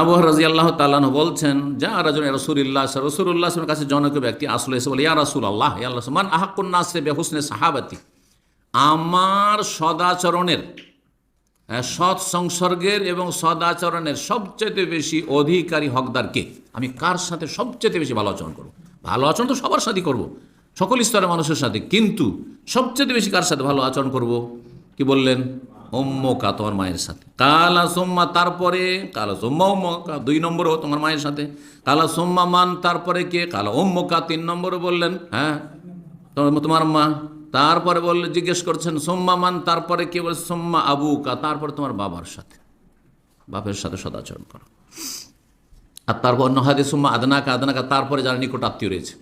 আবু রাজি আল্লাহ তাল্লাহ বলছেন, যা রাজন রসুল্লাহ রসুল্লাহ কাছে জনক ব্যক্তি, আসলে এসে বলে, ইয়া রসুল আল্লাহ আল্লাহ, মান আহাকুন্নাসে বেহুসনে সাহাবাতি আমার সদাচরণের সৎ সংসর্গের এবং সদাচরণের সবচেয়ে বেশি অধিকারী হকদার কে? আমি কার সাথে সবচেয়ে বেশি ভালো আচরণ করব? ভালো আচরণ তো সবার সাথেই করব। সকল স্তরের মানুষের সাথে, কিন্তু সবচেয়ে বেশি কার সাথে ভালো আচরণ করব? কি বললেন? অম্মকা তোমার মায়ের সাথে। কালা সোম্মা তারপরে, কালা সোম্মা অম্মকা দুই নম্বরও তোমার মায়ের সাথে। কালা সোম্মা মান তারপরে কে? কালা অম্মকা তিন নম্বরও বললেন হ্যাঁ? তোমার মা তারপরে বললে, জিজ্ঞেস করছেন, সোম্মা মান তারপরে কে? বলে সোম্মা আবুকা তারপরে তোমার বাবার সাথে। বাপের সাথে সদাচরণ করো। আর তারপর অন্য হাতে সোম্মা আদনাকা আদনাকা তারপরে যারা নিকট আত্মীয় রয়েছে।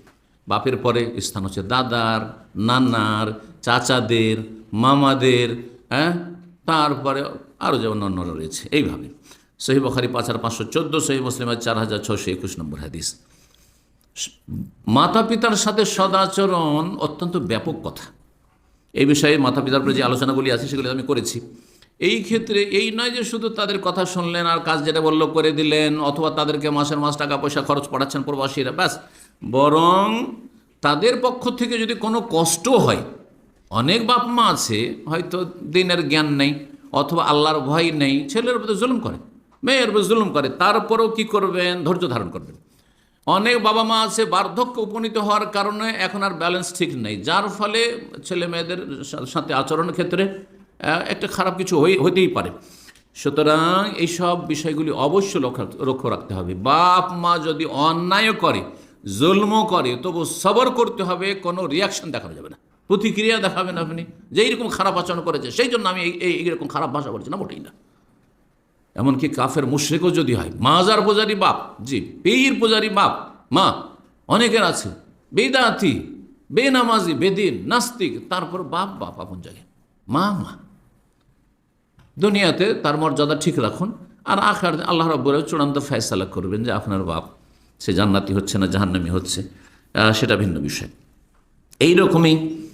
বাপের পরে স্থান হচ্ছে দাদার, নানার, চাচাদের, মামাদের হ্যাঁ? তারপরে আরও যেমন অন্যরা রয়েছে, এইভাবে। সহি বখারি পাঁচ হাজার পাঁচশো চোদ্দ সহি মুসলিমের চার হাজার ছশো একুশ নম্বর হাদিস। মাতা পিতার সাথে সদাচরণ অত্যন্ত ব্যাপক কথা। এই বিষয়ে মাতা পিতার উপরে যে আলোচনাগুলি আছে, সেগুলি আমি করেছি। এই ক্ষেত্রে এই নয় যে শুধু তাদের কথা শুনলেন আর কাজ যেটা বলল করে দিলেন, অথবা তাদেরকে মাসের মাস টাকা পয়সা খরচ পড়াচ্ছেন প্রবাসীরা, ব্যাস। বরং তাদের পক্ষ থেকে যদি কোনো কষ্ট হয় অনেক বাপ মা আছে, হয়তো দিনের জ্ঞান নেই অথবা আল্লাহর ভয় নেই, ছেলের উপরে জুলুম করে, মেয়ের উপরে জুলুম করে, তারপরেও কি করবেন? ধৈর্য ধারণ করবেন। অনেক বাবা মা আছে, বার্ধক্য উপনীত হওয়ার কারণে এখন আর ব্যালেন্স ঠিক নেই। যার ফলে ছেলে মেয়েদের সাথে আচরণের ক্ষেত্রে একটা খারাপ কিছু হতেই পারে। সুতরাং এইসব বিষয়গুলি অবশ্যই লক্ষ্য রাখতে হবে। বাপ মা যদি অন্যায় করে, জুলমও করে, তবু সবর করতে হবে, কোনো রিয়াকশন দেখানো যাবে না। প্রতিক্রিয়া দেখাবেন আপনি। যে এইরকম খারাপ আচরণ করেছে, সেই জন্য আমি এই- এই এইরকম খারাপ ভাষা বলছি না, মোটেই না। এমনকি কাফের মুশ্রিকও যদি হয় মাজার পূজারি বাপ, জি, পীর পূজারি বাপ, মা, অনেকের আছে, বেদাতি, বেনামাজি, বেদিন, নাস্তিক, তারপর বাপ বাপ আপন জায়গায়। মা মা। দুনিয়াতে তার মর্যাদা ঠিক রাখুন, আর আখার আল্লাহ রব্বুর চূড়ান্ত ফয়সালা করবেন যে আপনার বাপ, সে জান্নাতি হচ্ছে না জাহান্নামি হচ্ছে সেটা ভিন্ন বিষয়। এই রকমই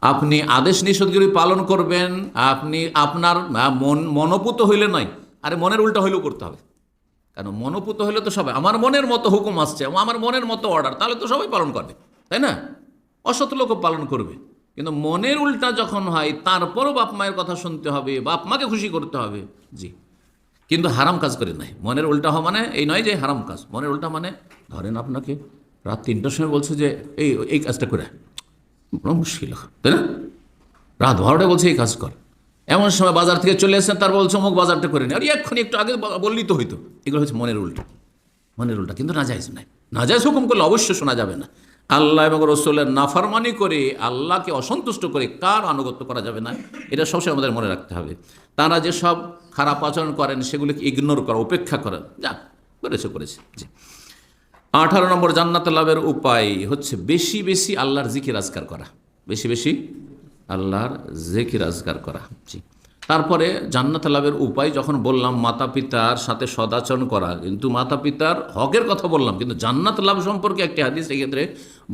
আপনি আদেশ নিষেধগুলি পালন করবেন, আপনি আপনার মন, মনোপুত হইলে নয়। আরে মনের উল্টা হইলেও করতে হবে। কারণ মনোপুত হইলে তো সবাই, আমার মনের মতো হুকুম আসছে, আমার মনের মতো অর্ডার তাহলে তো সবাই পালন করবে, তাই না? অসৎ লোকও পালন করবে। কিন্তু মনের উল্টা যখন হয়, তারপরও বাপ মায়ের কথা শুনতে হবে, বাপ মাকে খুশি করতে হবে। জি। কিন্তু হারাম কাজ করে নাই। মনের উল্টা হওয়া মানে এই নয় যে হারাম কাজ। মনের উল্টা মানে ধরেন আপনাকে রাত তিনটার সময় বলছে যে, এই এই কাজটা করে বড় মুশকিল, তাই না? রাত বারোটায় বলছে, এই কাজ কর। এমন সময় বাজার থেকে চলে এসেছেন তার বলছে, অমুক বাজারটা করে নি। আর এক্ষুনি একটু আগে ব- বললেই তো হইতো। এগুলো হচ্ছে মনের উল্টো। মনের উল্টা, কিন্তু নাজাইজ নাই। নাজাইজ হুকুম করলে অবশ্যই শোনা যাবে না। আল্লাহ এবং রসুলের নাফারমানি করে আল্লাহকে অসন্তুষ্ট করে কার আনুগত্য করা যাবে না? এটা সবসময় আমাদের মনে রাখতে হবে। তারা যে সব খারাপ আচরণ করেন, সেগুলিকে ইগনোর করা, উপেক্ষা করেন যা করেছে করেছে। জি। আঠারো নম্বর জান্নাত লাভের উপায় হচ্ছে বেশি বেশি আল্লাহর জিকির আজকার করা। বেশি বেশি আল্লাহর জিকির আজকার করা। জি। তারপরে জান্নাত লাভের উপায় যখন বললাম মাতা পিতার সাথে সদাচরণ করা, কিন্তু মাতা পিতার হকের কথা বললাম, কিন্তু জান্নাত লাভ সম্পর্কে একটি হাদিস এক্ষেত্রে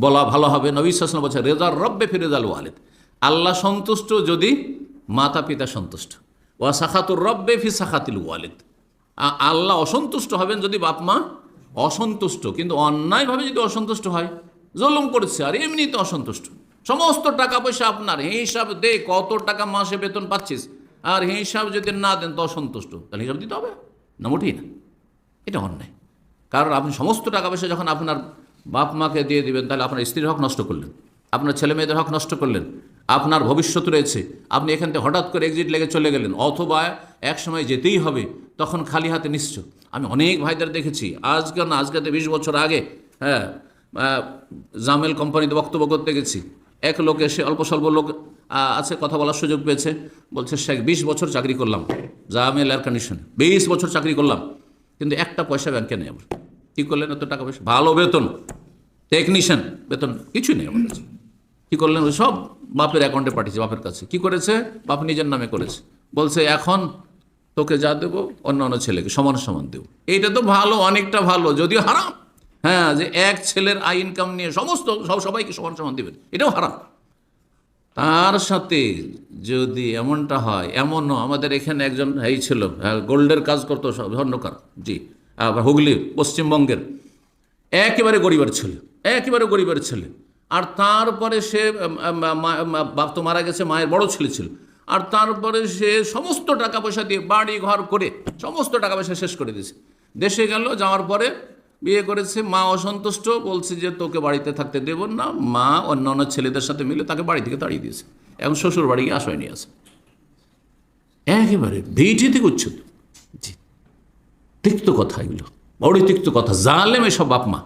বলা ভালো হবে। নবী শাসন বলছে রেজার রব্বে ফিরেজাল ওয়ালেদ। আল্লাহ সন্তুষ্ট যদি মাতা পিতা সন্তুষ্ট। ওয়া সাখাতুর রব্বে ফি সাখাতিল ওয়ালেদ। আল্লাহ অসন্তুষ্ট হবেন যদি বাপ মা অসন্তুষ্ট, কিন্তু অন্যায়ভাবে যদি অসন্তুষ্ট হয়, জলম করেছে, আর এমনিতে অসন্তুষ্ট। সমস্ত টাকা পয়সা আপনার হিসাব দে, কত টাকা মাসে বেতন পাচ্ছিস, আর হিসাব যদি না দেন, তো অসন্তুষ্ট। তাহলে হিসাব দিতে হবে, না মোটেই না। এটা অন্যায়। কারণ আপনি সমস্ত টাকা পয়সা যখন আপনার বাপ মাকে দিয়ে দিবেন, তাহলে আপনার স্ত্রীর হক নষ্ট করলেন, আপনার ছেলে মেয়েদের হক নষ্ট করলেন, আপনার ভবিষ্যৎ রয়েছে, আপনি এখান থেকে হঠাৎ করে এক্সিট লেগে চলে গেলেন, অথবা এক সময় যেতেই হবে তখন খালি হাতে নিশ্চয় আমি অনেক ভাইদের দেখেছি। আজকে না, আজকে তো বিশ বছর আগে হ্যাঁ জামেল কোম্পানিতে বক্তব্য করতে গেছি। এক লোক এসে অল্প স্বল্প লোক আছে, কথা বলার সুযোগ পেয়েছে। বলছে, শেখ, বিশ বছর চাকরি করলাম। জামেল এয়ার কন্ডিশন বিশ বছর চাকরি করলাম। কিন্তু একটা পয়সা ব্যাংকে নেই আমার। কী করলেন এত টাকা পয়সা? ভালো বেতন। টেকনিশিয়ান বেতন কিছুই নেই আমার কাছে। কী করলেন? সব বাপের অ্যাকাউন্টে পাঠিয়েছে, বাপের কাছে। কি করেছে? বাপ নিজের নামে করেছে। বলছে, এখন তোকে যা দেবো অন্য অন্য ছেলেকে সমান সমান দেবো। এইটা তো ভালো অনেকটা ভালো যদিও হারাম। হ্যাঁ যে এক ছেলের আই ইনকাম নিয়ে সমস্ত সব সবাইকে সমান সমান দেবেন এটাও হারাম। তার সাথে যদি এমনটা হয় এমনও আমাদের এখানে একজন এই ছিল হ্যাঁ, গোল্ডের কাজ করতো সব স্বর্ণকার জি আহ, হুগলি পশ্চিমবঙ্গের একেবারে গরিবের ছেলে একেবারে গরিবের ছেলে। আর তারপরে সে বাপ তো মারা গেছে মায়ের বড় ছেলে ছিল। আর তারপরে সে সমস্ত টাকা পয়সা দিয়ে বাড়ি ঘর করে সমস্ত টাকা পয়সা শেষ করে দিয়েছে। দেশে গেল, যাওয়ার পরে বিয়ে করেছে, মা অসন্তুষ্ট, বলছে যে তোকে বাড়িতে থাকতে দেব না। মা অন্যান্য ছেলেদের সাথে মিলে তাকে বাড়ি থেকে তাড়িয়ে দিয়েছে। এখন শ্বশুর বাড়ি গিয়ে আশ্রয় নিয়ে আসে। একেবারে ভিটি থেকে উচ্ছেদ। জি, তিক্ত কথা এগুলো। বড়ই তিক্ত কথা। জালেম এসব বাপ মা।